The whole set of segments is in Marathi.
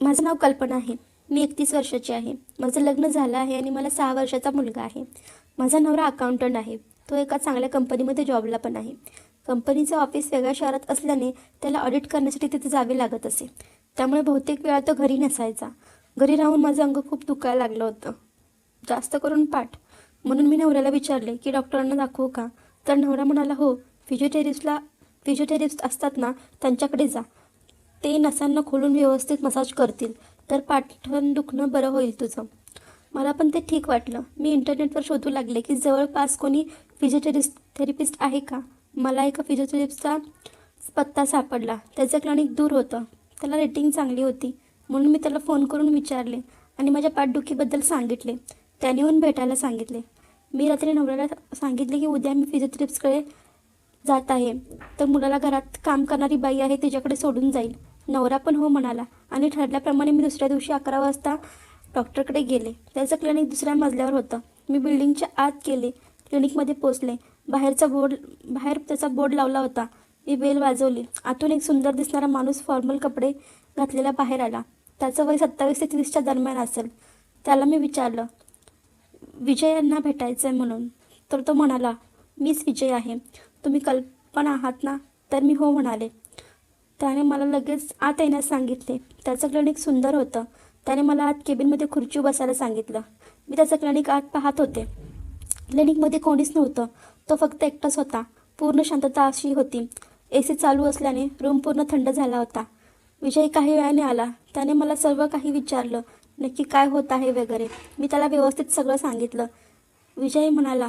माझं नाव कल्पना आहे. मी एकतीस वर्षाची आहे. माझं लग्न झालं आहे आणि मला सहा वर्षाचा मुलगा आहे. माझा नवरा अकाउंटंट आहे. तो एका चांगल्या कंपनीमध्ये जॉबला पण आहे. कंपनीचं ऑफिस वेगळ्या शहरात असल्याने त्याला ऑडिट करण्यासाठी तिथे जावे लागत असे. त्यामुळे बहुतेक वेळा तो घरी नसायचा. घरी राहून माझं अंग खूप दुखायला लागलं होतं. जास्त करून पाठ. म्हणून मी नवऱ्याला विचारले की डॉक्टरांना दाखवू का? तर नवरा म्हणाला हो फिजिओथेरिस्टला फिजिओथेरिस्ट असतात ना त्यांच्याकडे जा. ते नसांना खोलून व्यवस्थित मसाज करतील तर पाठण दुखणं बरं होईल तुझं. मला पण ते ठीक वाटलं. मी इंटरनेटवर शोधू लागले की जवळपास कोणी फिजिओथेरिस्ट थेरपिस्ट आहे का? मला एका फिजिओथेरिस्टचा पत्ता सापडला. त्याचं क्लिनिक दूर होतं. त्याला रेटिंग चांगली होती. म्हणून मी त्याला फोन करून विचारले आणि माझ्या पाठदुखीबद्दल सांगितले. त्याने येऊन भेटायला सांगितले. मी रात्री नवऱ्याला सांगितले की उद्या मी फिजिओथेरपिस्टकडे जात आहे. तर मुलाला घरात काम करणारी बाई आहे तिच्याकडे सोडून जाईल. नवरा पण हो म्हणाला. आणि ठरल्याप्रमाणे मी दुसऱ्या दिवशी अकरा वाजता डॉक्टरकडे गेले. त्याचं क्लिनिक दुसऱ्या मजल्यावर होतं. मी बिल्डिंगच्या आत गेले क्लिनिकमध्ये पोचले. बाहेरचा बोर्ड बाहेर त्याचा बोर्ड लावला होता. मी बेल वाजवली. आतून एक सुंदर दिसणारा माणूस फॉर्मल कपडे घातलेला बाहेर आला. त्याचं वय सत्तावीस ते तीसच्या दरम्यान असेल. त्याला मी विचारलं विजय यांना भेटायचं आहे म्हणून. तर तो म्हणाला मीच विजय आहे. तुम्ही कल्पना आहात ना? तर मी हो म्हणाले त्याने मला लगेच आत येण्यास सांगितले. त्याचं क्लिनिक सुंदर होतं. त्याने मला आत केबिनमध्ये खुर्ची बसायला सांगितलं. मी त्याचं क्लिनिक आत पाहत होते. क्लिनिकमध्ये कोणीच नव्हतं. तो फक्त एकटाच होता. पूर्ण शांतता अशी होती. ए सी चालू असल्याने रूम पूर्ण थंड झाला होता. विजय काही वेळाने आला. त्याने मला सर्व काही विचारलं. नक्की काय होत आहे वगैरे. मी त्याला व्यवस्थित सगळं सांगितलं. विजय म्हणाला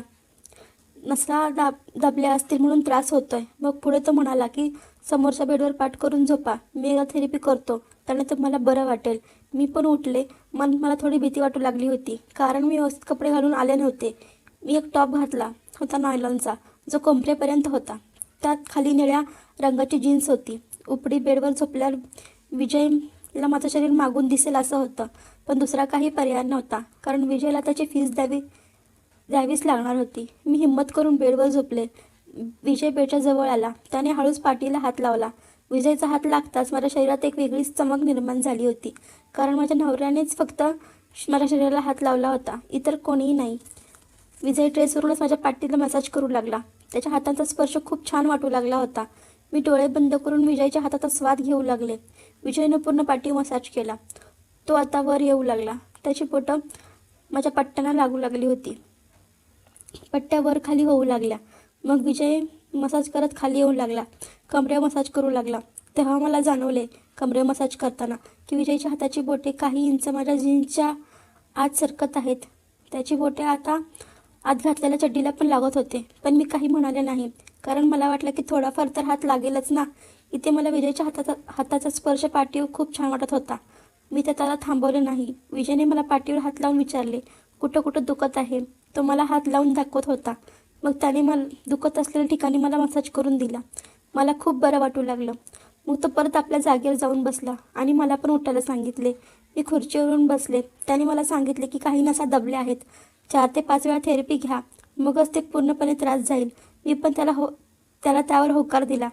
नसला दाब दाबले असतील म्हणून त्रास होतोय. मग पुढे तो म्हणाला की समोरच्या बेडवर पाठ करून झोपा. मी एकदा थेरपी करतो. त्याने तुम्हाला बरं वाटेल. मी पण उठले. मन मला थोडी भीती वाटू लागली होती. कारण मी व्यवस्थित कपडे घालून आले नव्हते. मी एक टॉप घातला होता नॉयलॉनचा जो कोंपरेपर्यंत होता. त्यात खाली निळ्या रंगाची जीन्स होती. उपडी बेडवर झोपल्यावर विजयला माझं शरीर मागून दिसेल असं होतं. पण दुसरा काही पर्याय नव्हता. कारण विजयला त्याची फीस द्यावी द्यावीच लागणार होती. मी हिंमत करून बेडवर झोपले. विजय बेडच्या जवळ आला. त्याने हळूच पाठीला हात लावला. विजयचा हात लागताच माझ्या शरीरात एक वेगळीच चमक निर्माण झाली होती. कारण माझ्या नवऱ्यानेच फक्त माझ्या शरीराला हात लावला होता. इतर कोणीही नाही. विजय ड्रेसवरूनच माझ्या पाठीला मसाज करू लागला. त्याच्या हाताचा स्पर्श खूप छान वाटू लागला होता. मी डोळे बंद करून विजयच्या हाताचा स्वाद घेऊ लागले. विजयनं पूर्ण पाठी मसाज केला. तो आता वर येऊ लागला. त्याची पोटं माझ्या पट्ट्यांना लागू लागली होती. पट्ट्या वर खाली होऊ लागल्या. मग विजय मसाज करत खाली येऊ लागला. कमरे मसाज करू लागला. तेव्हा मला जाणवले कमरे मसाज करताना की विजयच्या हाताची बोटे काही इंच माझ्या जीन्सच्या आत सरकत आहेत. त्याची बोटे आता आत घातलेल्या चड्डीला पण लागत होते. पण मी काही म्हणाले नाही. कारण मला वाटलं की थोडाफार तर हात लागेलच ना. इथे मला विजयच्या हाताचा हाताचा स्पर्श पाठीवर खूप छान वाटत होता. मी तर त्याला थांबवले नाही. विजयने मला पाठीवर हात लावून विचारले कुठं कुठं दुखत आहे? तो मला हात लावून दाखवत होता. मग त्याने मला दुखत असलेल्या ठिकाणी मला मसाज करून दिला. मला खूप बरं वाटू लागलं. मग तो परत आपल्या जागेवर जाऊन बसला आणि मला पण उठायला सांगितले. मी खुर्चीवरून बसले. त्याने मला सांगितले की काही नसा दबल्या आहेत. चार ते पाच वेळा थेरपी घ्या. मगच ते पूर्णपणे त्रास जाईल. मी पण त्याला हो त्याला त्यावर होकार दिला.